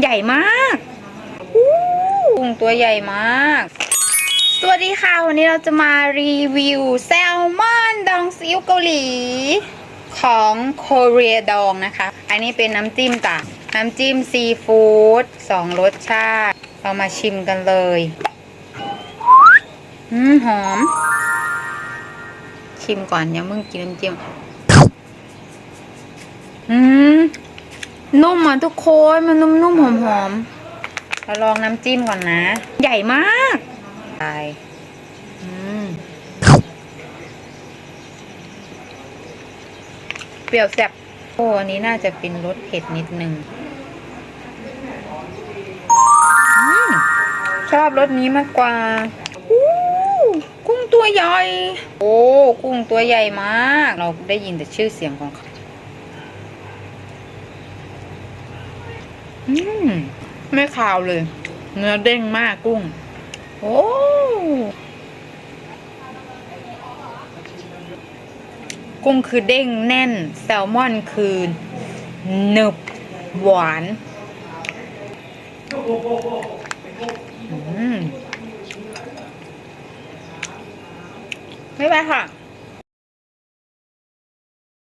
ใหญ่มากอุ้งตัวใหญ่มาก สวัสดีค่ะ วันนี้เราจะมารีวิวแซลมอนดองซีอิ๊วเกาหลี ของโคเรียดองนะคะ อันนี้เป็นน้ำจิ้มต่างน้ำจิ้มซีฟู้ดสองรสชาติ เรามาชิมกันเลย อืมหอม ชิมก่อนยังมึงกินน้ำจิ้ม อืม นุ่มอะทุกคนมันนุ่มๆหอมๆเราลองน้ำจิ้มก่อนนะ ใหญ่มากไปอืมเปรี้ยวแซ่บโอ้อันนี้น่าจะเป็นรสเผ็ดนิดนึงอืมชอบรสนี้มากกว่าอู้กุ้งตัวใหญ่ โอ้ กุ้งตัวใหญ่มาก เราได้ยินแต่ชื่อเสียงของเขา อืมไม่คาวเลย เนื้อเด้งมากกุ้ง โอ้กุ้งคือเด้งแน่น แซลมอนคือหนึบหวานอืมไม่ไปค่ะ